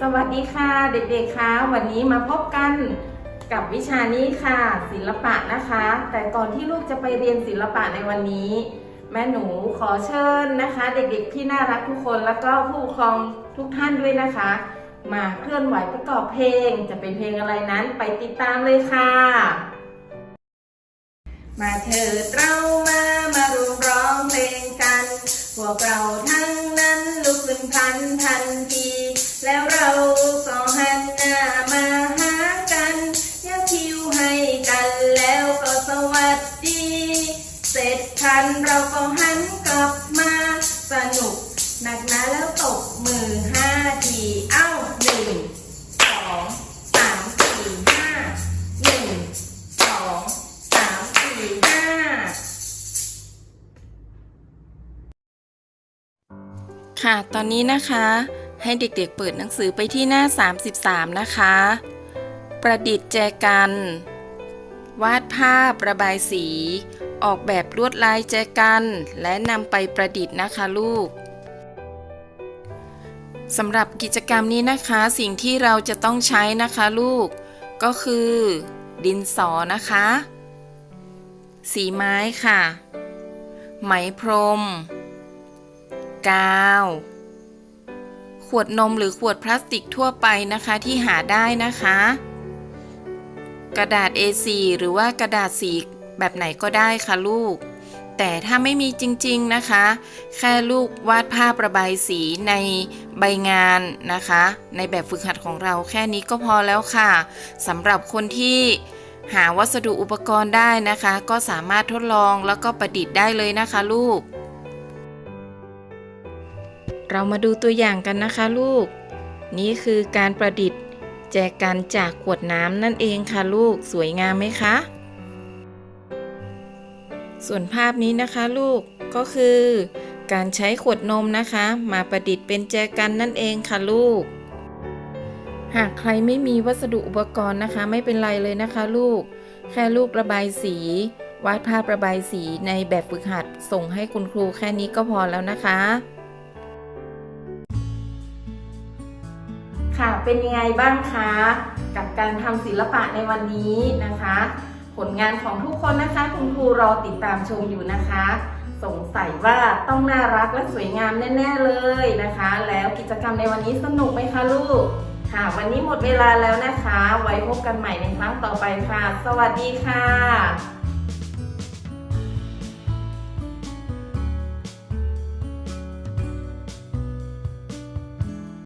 สวัสดีค่ะเด็กๆคะวันนี้มาพบกันกับวิชานี้ค่ะ ศิลปะนะคะ แต่ก่อนที่ลูกจะไปเรียนศิลปะในวันนี้ แม่หนูขอเชิญนะคะ เด็กๆที่น่ารักทุกคนแล้วก็ผู้ปกครองทุกท่านด้วยนะคะ มาเคลื่อนไหวประกอบเพลง จะเป็นเพลงอะไรนั้นไปติดตามเลยค่ะ มาเถิดเรามามารวมร้องเพลงกัน พวกเราทั้งนั้นลุกขึ้นพันทันที แล้วเราก็หันหน้ามาหากันยักคิวให้กันแล้วก็สวัสดี เสร็จทันเราก็หันกลับมาสนุกหนักหนาแล้วตบมือห้าทีเอ้าหนึ่งสองสามสี่ห้าหนึ่งสองสามสี่ห้าค่ะตอนนี้นะคะ ให้เด็กๆเปิดหนังสือไปที่หน้า 33 นะคะ ประดิษฐ์แจกัน วาดภาพระบายสี ออกแบบลวดลายแจกัน และนำไปประดิษฐ์นะคะลูกสำหรับกิจกรรมนี้นะคะสิ่งที่เราจะต้องใช้นะคะลูก ก็คือ ดินสอนะคะ สีไม้ค่ะ ไหมพรม กาว วดนมหรือขวดพลาสติกทั่วไปนะคะที่หาได้นะคะ กระดาษ A4 หรือว่ากระดาษสีแบบไหนก็ได้ค่ะลูก แต่ถ้าไม่มีจริงๆนะคะ แค่ลูกวาดภาพระบายสีในใบงานนะคะ ในแบบฝึกหัดของเราแค่นี้ก็พอแล้วค่ะสำหรับคนที่หาวัสดุอุปกรณ์ได้นะคะ ก็สามารถทดลองแล้วก็ประดิษฐ์ได้เลยนะคะลูก เรามาดูตัวอย่างกันนะคะลูก นี่คือการประดิษฐ์ แจกันจากขวดน้ำนั่นเองค่ะลูกสวยงามไหมคะ ส่วนภาพนี้นะคะลูกก็คือ การใช้ขวดนมนะคะ มาประดิษฐ์เป็นแจกันนั่นเองค่ะลูก หากใครไม่มีวัสดุอุปกรณ์นะคะ ไม่เป็นไรเลยนะคะ ลูก แค่ลูกระบายสีวาดภาพระบายสีในแบบฝึกหัด ส่งให้คุณครูแค่นี้ก็พอแล้วนะคะ ค่ะ เป็นยังไงบ้างคะ กับการทำศิลปะในวันนี้นะคะ ผลงานของทุกคนนะคะ คุณครูรอติดตามชมอยู่นะคะ สงสัยว่าต้องน่ารักและสวยงามแน่ๆเลยนะคะ แล้วกิจกรรมในวันนี้สนุกไหมคะลูก ค่ะ วันนี้หมดเวลาแล้วนะคะ ไว้พบกันใหม่ในครั้งต่อไปค่ะ สวัสดีค่ะ